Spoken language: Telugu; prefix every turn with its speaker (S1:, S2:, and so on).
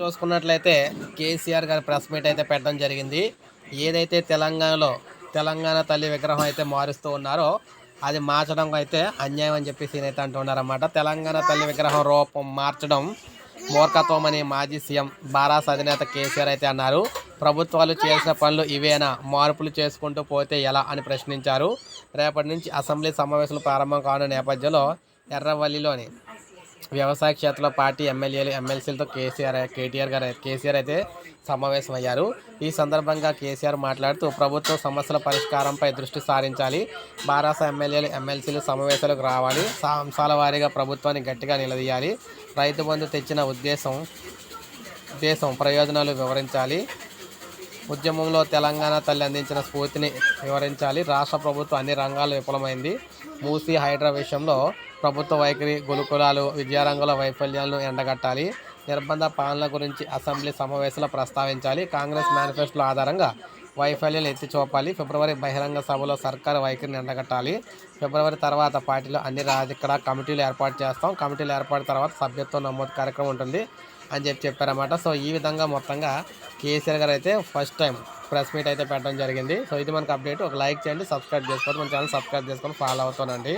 S1: చూసుకున్నట్లయితే కేసీఆర్ గారి ప్రెస్ మీట్ అయితే పెట్టడం జరిగింది. ఏదైతే తెలంగాణలో తెలంగాణ తల్లి విగ్రహం అయితే మారుస్తూ ఉన్నారో అది మార్చడం అయితే అన్యాయం అని చెప్పేసి ఈయనైతే అంటున్నారన్నమాట. తెలంగాణ తల్లి విగ్రహం రూపం మార్చడం మూర్ఖత్వం అని మాజీ సీఎం బారాస్ అధినేత కేసీఆర్ అయితే అన్నారు. ప్రభుత్వాలు చేసిన పనులు ఇవేనా? మార్పులు చేసుకుంటూ పోతే ఎలా అని ప్రశ్నించారు. రేపటి నుంచి అసెంబ్లీ సమావేశాలు ప్రారంభం కానున్న నేపథ్యంలో ఎర్రవల్లిలోని వ్యవసాయ క్షేత్రంలో పార్టీ ఎమ్మెల్యేలు ఎమ్మెల్సీలతో కేసీఆర్ కేటీఆర్ గారు కేసీఆర్ అయితే సమావేశమయ్యారు. ఈ సందర్భంగా కేసీఆర్ మాట్లాడుతూ ప్రభుత్వ సమస్యల పరిష్కారంపై దృష్టి సారించాలి. బారాస ఎమ్మెల్యేలు ఎమ్మెల్సీలు సమావేశాలకు రావాలి. సా- అంశాల వారీగా ప్రభుత్వాన్ని గట్టిగా నిలదీయాలి. రైతు బంధు తెచ్చిన ఉద్దేశం ఉద్దేశం ప్రయోజనాలు వివరించాలి. ఉద్యమంలో తెలంగాణ తల్లి అందించిన స్ఫూర్తిని వివరించాలి. రాష్ట్ర ప్రభుత్వం అన్ని రంగాల్లో విఫలమైంది. మూసీ హైడ్రా విషయంలో ప్రభుత్వ వైఖరి గురుకులాలు విద్యారంగుల వైఫల్యాలను ఎండగట్టాలి. నిర్బంధ పాలన గురించి అసెంబ్లీ సమావేశంలో ప్రస్తావించాలి. కాంగ్రెస్ మేనిఫెస్టోల ఆధారంగా వైఫల్యాలు ఎత్తి చూపాలి. ఫిబ్రవరి బహిరంగ సభలో సర్కారు వైఖరిని ఎండగట్టాలి. ఫిబ్రవరి తర్వాత పార్టీలో అన్ని రాజకీయ కమిటీలు ఏర్పాటు చేస్తాం. కమిటీలు ఏర్పాటు తర్వాత సభ్యత్వం నమోదు కార్యక్రమం ఉంటుంది అని చెప్పి చెప్పారన్నమాట. సో ఈ విధంగా మొత్తంగా కేసీఆర్ గారు అయితే ఫస్ట్ టైం ప్రెస్ మీట్ అయితే పెట్టడం జరిగింది. సో ఇది మనకు అప్డేట్. ఒక లైక్ చేయండి సబ్స్క్రైబ్ చేసుకోండి మన ఛానల్ సబ్స్క్రైబ్ చేసుకొని ఫాలో అవుతానండి.